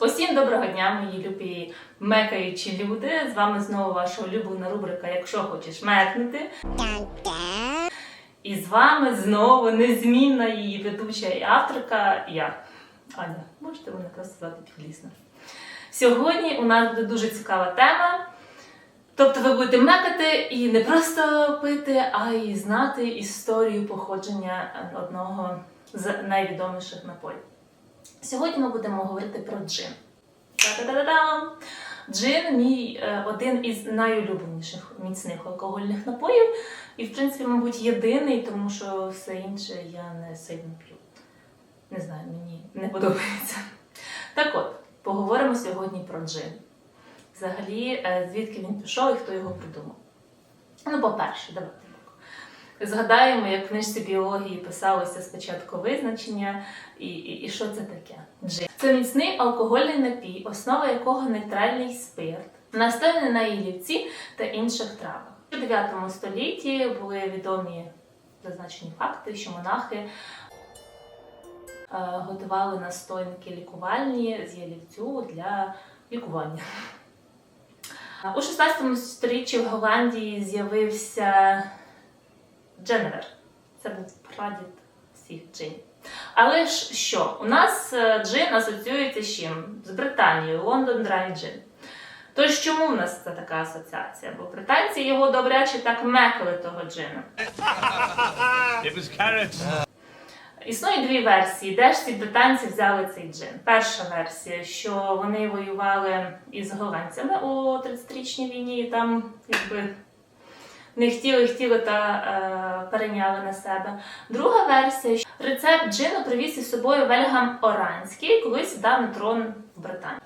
Усім доброго дня, мої любі мекаючі люди. З вами знову ваша улюблена рубрика Якщо хочеш мекнути. І з вами знову незмінна її ведуча і авторка я. Аня, можете мене просто звати Підлісна. Сьогодні у нас буде дуже цікава тема. Тобто ви будете мекати і не просто пити, а й знати історію походження одного з найвідоміших напоїв. Сьогодні ми будемо говорити про джин. Та-да-да-дам! Джин мій е, один із найулюбленіших міцних алкогольних напоїв. І, в принципі, мабуть, єдиний, тому що все інше я не сильно п'ю. Не знаю, мені не подобається. Так от, поговоримо сьогодні про джин. Взагалі, е, звідки він пішов і хто його придумав. Ну, по-перше, давайте. Згадаємо, як в книжці біології писалося спочатку визначення, і, і, і що це таке? Джин. Це міцний алкогольний напій, основа якого нейтральний спирт, настояний на ялівці та інших травах. У 9 столітті були відомі зазначені факти, що монахи е, готували настоянки лікувальні з ялівцю для лікування. У 16 сторіччі в Голландії з'явився Дженевер. Це був прадід всіх джинів. Але ж що? У нас е, джин асоціюється з чим? З Британією, Лондон Драй Джин. Тож чому в нас це така асоціація? Бо британці його добряче так мекали того carrots. Існує дві версії, де ж ці британці взяли цей джин. Перша версія, що вони воювали із голландцями у 30-річній війні, і там якби не хотіли, хотіли та е, перейняли на себе. Друга версія, рецепт джину привіз із собою Вельгам Оранський, коли сідав на трон в Британії.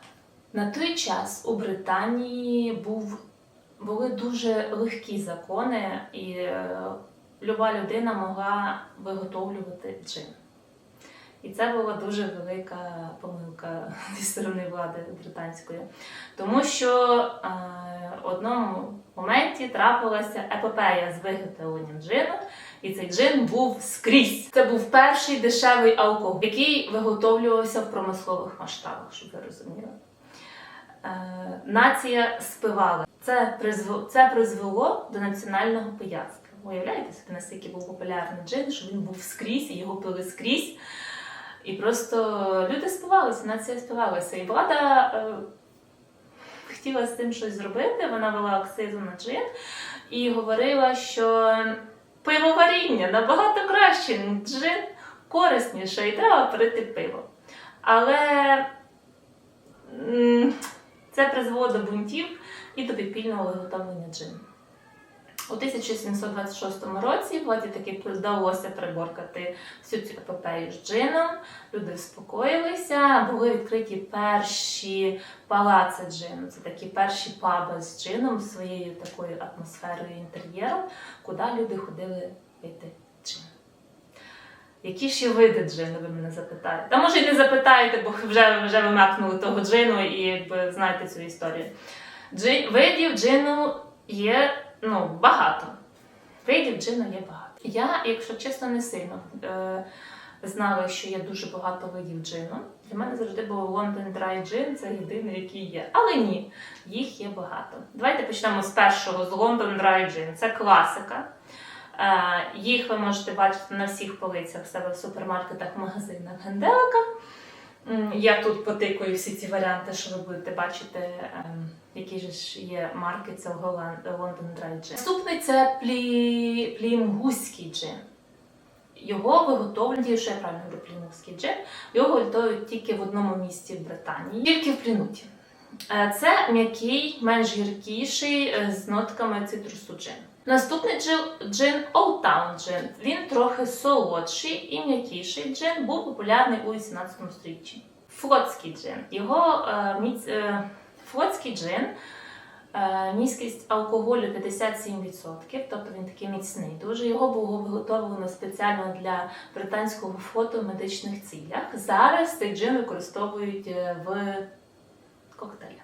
На той час у Британії був, були дуже легкі закони, і е, люба людина могла виготовлювати джин. І це була дуже велика помилка зі сторони влади британської. Тому що е, в одному моменті трапилася епопея з виготовленням джину, і цей джин був скрізь. Це був перший дешевий алкоголь, який виготовлювався в промислових масштабах, щоб ви розуміли. Е, нація спивала. Це призвело, це призвело до національного пияцтва. Уявляєте собі, наскільки був популярний джин, що він був скрізь, і його пили скрізь. І просто люди спивалися, нація спивалася. І влада е, хотіла з цим щось зробити. Вона вела акцизу на джин і говорила, що пивоваріння набагато краще, джин корисніше, і треба пити пиво. Але це призвело до бунтів і до підпільного виготовлення джину. У 1726 році владі таки вдалося приборкати всю цю епопею з джином. Люди вспокоїлися, були відкриті перші палаци джину. Це такі перші паби з джином, своєю такою атмосферою і інтер'єром, куди люди ходили пити джин. Які є види джину, ви мене запитаєте? Та може й не запитаєте, бо вже, вже ви макнули того джину і якби знаєте цю історію. Джин, видів джину є ну, багато. Видів джину є багато. Я, якщо чесно, не сильно е, знала, що є дуже багато видів джину. Для мене завжди було London Dry Gin, це єдиний, який є. Але ні, їх є багато. Давайте почнемо з першого, з London Dry Gin. Це класика. Е, їх ви можете бачити на всіх полицях себе в супермаркетах, магазинах, генделиках. Я тут потикую всі ці варіанти, що ви будете бачити, ем, які ж є марки цього London Dry Gin. Наступний це плі... плімгузький джин. Його виготовлюють, що я правильно говорю, плімгузький джин. Його виготовлюють тільки в одному місті в Британії, тільки в Плінуті. Е, Це м'який, менш гіркіший е, з нотками цитрусу джин. Наступний джин, Old Town джин. Він трохи солодший і м'якіший джин, був популярний у 18 столітті. Флотський джин. Його е, міць, е, флотський джин. е, Міськість алкоголю 57%, тобто він такий міцний. Дуже його було виготовлено спеціально для британського флоту в медичних цілях. Зараз цей джин використовують е, в коктейлях.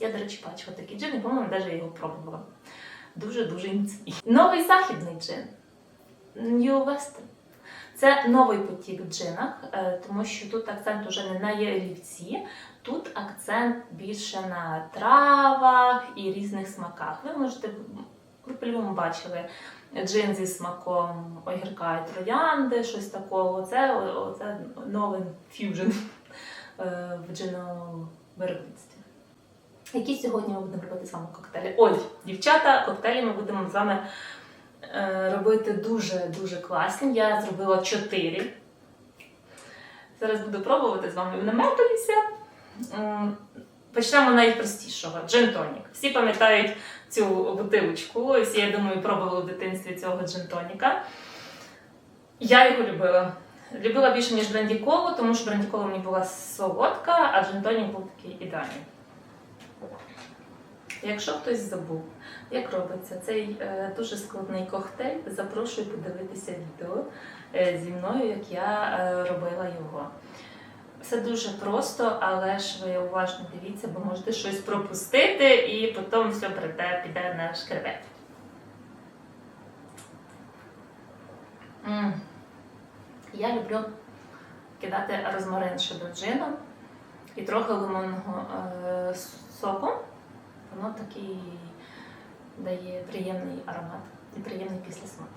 Я, до речі, бачила такий джин, і, по-моєму, навіть його пробувала. Дуже-дуже міцний. Новий західний джин. New Western. Це новий потік в джинах, е, тому що тут акцент уже не на ялівці, тут акцент акцент більше на травах і різних смаках. Ви можете, ви по-любому бачили джин зі смаком огірка і троянди, щось такого. Це, це новий ф'южн е, в джиновиробництві. Які сьогодні ми будемо робити з вами коктейлі? Ой, дівчата, коктейлі ми будемо з вами е, робити дуже-дуже класні. Я зробила чотири. Зараз буду пробувати з вами наметуватися. М, Почнемо найпростішого джин тонік. Всі пам'ятають цю бутилочку. Всі, я думаю, пробували в дитинстві цього джин тоніка. Я його любила. Любила більше, ніж брендіколу, тому що брендікола мені була солодка, а джин тонік був такий ідеальний. Якщо хтось забув, як робиться цей е, дуже складний коктейль, запрошую подивитися відео е, зі мною, як я е, робила його. Все дуже просто, але ж ви уважно дивіться, бо можете щось пропустити і потім все прийде, піде на шкребет. Я люблю кидати розмарин ще джину і трохи лимонного е, соку. Воно такий дає приємний аромат і приємний післясмак.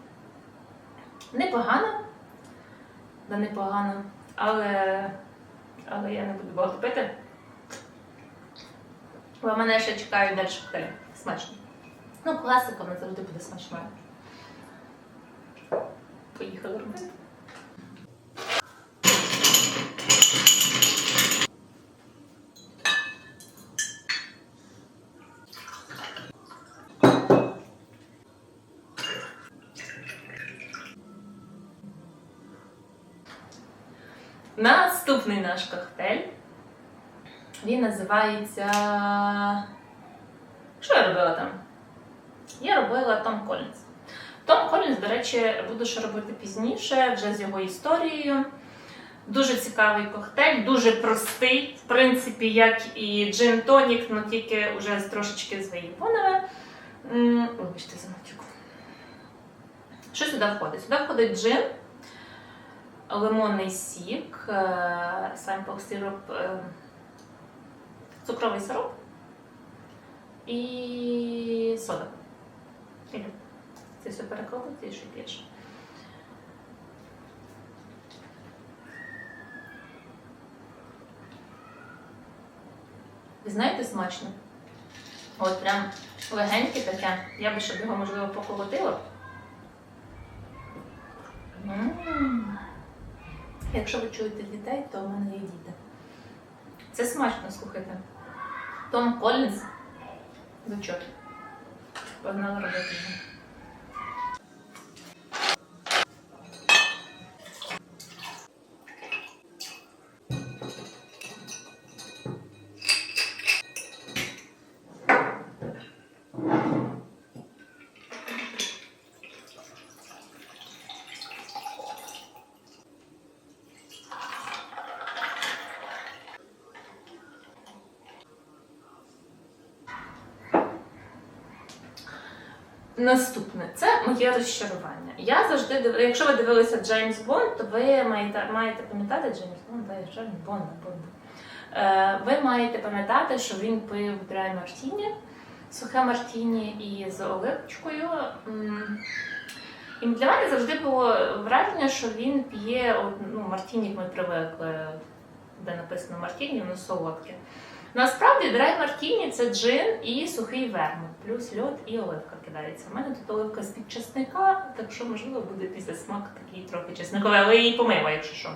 Непогано, да непогано, але, але я не буду багато пити. Бо мене ще чекають далі коктейлі. Смачно. Ну, класика вона завжди буде смачною. Поїхали робити. Наступний наш коктейль. Він називається. Що я робила там? Я робила Том Колінс. Том Колінс, до речі, буду ще робити пізніше, вже з його історією. Дуже цікавий коктейль, дуже простий, в принципі, як і джин тонік, але тільки вже трошечки з виїбонами. Вибачте за матюку. Що сюди входить? Сюди входить джин, лимонний сік, е, сампл сироп, е, цукровий сироп і сода. Це все перекладати і ще п'єш. Ви знаєте, смачно? От прям легеньке таке. Я би ще б його, можливо, поколотила. М. Якщо ви чуєте дітей, то в мене є діти. Це смачно, слухайте. Том Колінз. Зачок. Погнали робити Наступне це моє розчарування. Я завжди див... якщо ви дивилися Джеймс Бонд, то ви маєте, маєте пам'ятати Джеймс Бонд, Джеймс Бонд, Бонд. Е, ви маєте пам'ятати, що він пив драй Мартіні, сухе Мартіні і з оливочкою. І для мене завжди було враження, що він п'є ну, Мартіні, як ми привикли, де написано Мартіні, воно солодке. Насправді драй Мартіні це джин і сухий вермут, плюс льод і оливка кидається. У мене тут оливка з-під чесника, так що, можливо, буде після смак такий трохи чесниковий, але її помила, якщо що.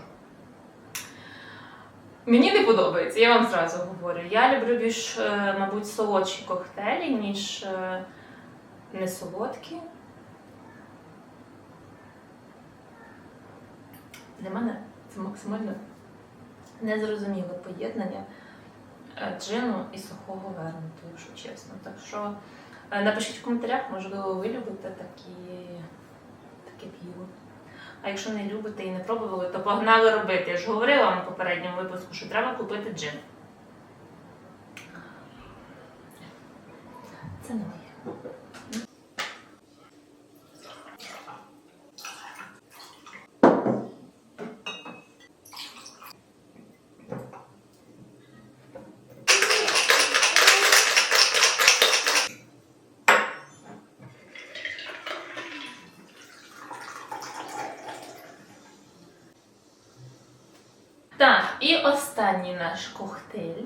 Мені не подобається, я вам зразу говорю. Я люблю більш, е, мабуть, солодші коктейлі, ніж е, не солодкі. Для мене це максимально незрозуміле поєднання джину і сухого вермуту, якщо чесно. Так що е, напишіть в коментарях, можливо, ви любите такі, таке піво. А якщо не любите і не пробували, то погнали робити. Я ж говорила вам в попередньому випуску, що треба купити джин. Це не моє. Останній наш коктейль,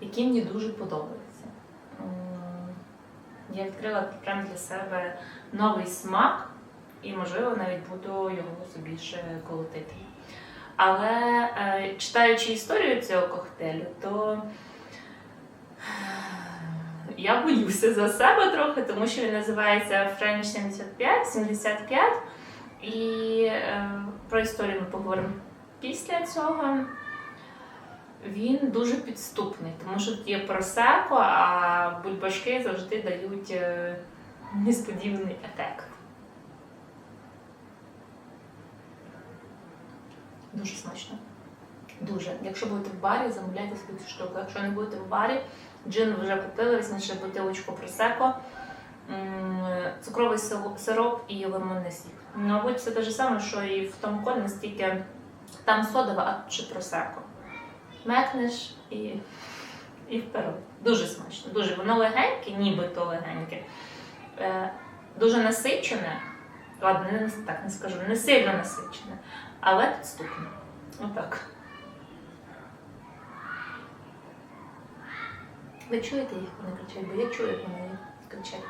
який мені дуже подобається. Я відкрила прямо для себе новий смак і, можливо, навіть буду його собі ще колотити. Але е, читаючи історію цього коктейлю, то я боюся за себе трохи, тому що він називається French 75, 75. І е, про історію ми поговоримо після цього. Він дуже підступний, тому що тут є просеко, а бульбашки завжди дають е, несподіваний ефект. Дуже смачно. Дуже. Якщо будете в барі, замовляйте собі цю штуку. Якщо не будете в барі, джин вже купили, візьміть бутилочку просеко, цукровий сироп і лимонний сік. Мабуть, це те ж саме, що і в тому колі, настільки там содова, а чи просеко. Мекнеш і, і вперед. Дуже смачно. Дуже воно легеньке, нібито легеньке. Е, дуже насичене. Ладно, не, так не скажу, не сильно насичене, але підступне. Отак. Ви чуєте їх, вони кричать, бо я чую, як вони кричать.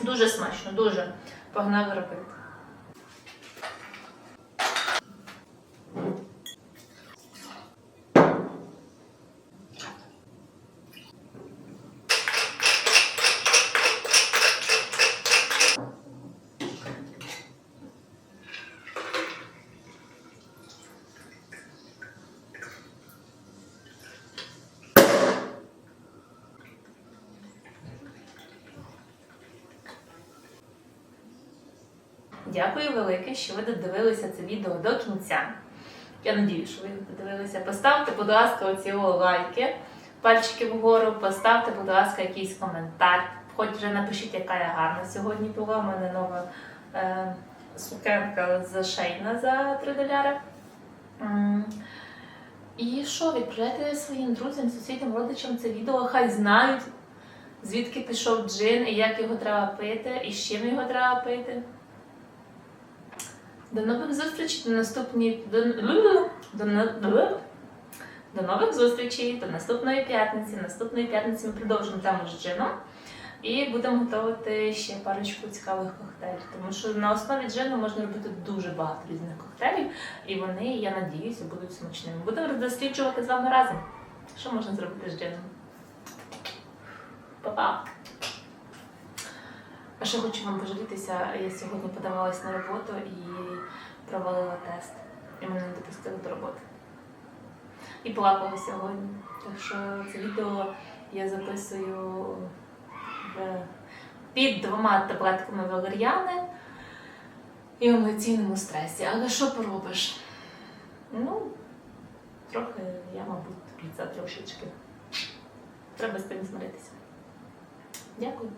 Дуже смачно, дуже. Погнали робити. Дякую велике, що ви додивилися це відео до кінця. Я надію, що ви додивилися. Поставте, будь ласка, оці лайки, пальчики вгору, поставте, будь ласка, якийсь коментар. Хоч вже напишіть, яка я гарна сьогодні була. У мене нова е, сукенка зашейна за 3 доляри. І що, відправляйте своїм друзям, сусідам, родичам це відео, хай знають, звідки пішов джин і як його треба пити, і з чим його треба пити. До нових зустрічей до наступні до, до, до, нових зустрічей до наступної п'ятниці. Наступної п'ятниці ми продовжимо тему з джином і будемо готувати ще парочку цікавих коктейлів. Тому що на основі джину можна робити дуже багато різних коктейлів, і вони, я надіюся, будуть смачними. Будемо досліджувати з вами разом. Що можна зробити з джином? Па-па! А ще хочу вам пожалітися, я сьогодні подавалась на роботу і провалила тест. І мене не допустили до роботи. І плакала сьогодні. Так що це відео я записую в... під двома таблетками валер'яни і в емоційному стресі. Але що поробиш? Ну, трохи я, мабуть, за трошечки. Треба з тим змиритися. Дякую.